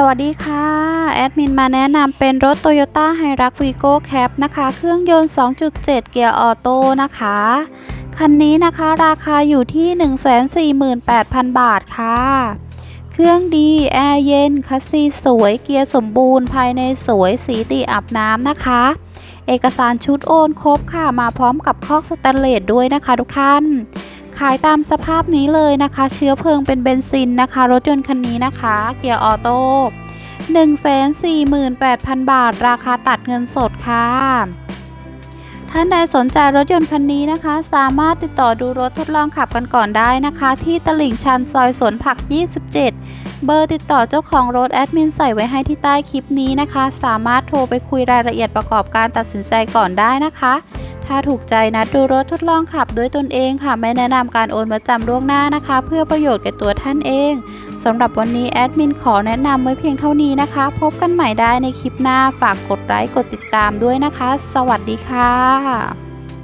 สวัสดีค่ะ แอดมินมาแนะนำเป็นรถ Toyota h i r u x Vigo Cap นะคะ เครื่องยนต์ 2.7 เกียร์ออโต้นะคะ คันนี้นะคะราคาอยู่ที่ 148,000 บาทค่ะ เครื่องดี แอร์เย็น คัสซีสวย เกียร์สมบูรณ์ ภายในสวย สีตีอาบน้ำนะคะ เอกสารชุดโอนครบค่ะ มาพร้อมกับคอกสแตนเลสด้วยนะคะทุกท่าน ขายตามสภาพนี้เลยนะคะ เชื้อเพลิงเป็นเบนซินนะคะ รถยนต์คันนี้นะคะ เกียร์ออโต้148,000 บาท ราคาตัดเงินสดค่ะ ท่านใดสนใจรถยนต์คันนี้นะคะ สามารถติดต่อดูรถทดลองขับกันก่อนได้นะคะ ที่ตลิ่งชันซอยสวนผัก 27เบอร์ติดต่อเจ้าของรถแอดมินใส่ไว้ให้ที่ใต้คลิปนี้นะคะ สามารถโทรไปคุยรายละเอียดประกอบการตัดสินใจก่อนได้นะคะ ถ้าถูกใจนะดูรถทดลองขับด้วยตนเองค่ะ ไม่แนะนำการโอนมาจำล่วงหน้านะคะ เพื่อประโยชน์แก่ตัวท่านเองสำหรับวันนี้แอดมินขอแนะนำไว้เพียงเท่านี้นะคะ พบกันใหม่ได้ในคลิปหน้าฝากกดไลค์กดติดตามด้วยนะคะ สวัสดีค่ะ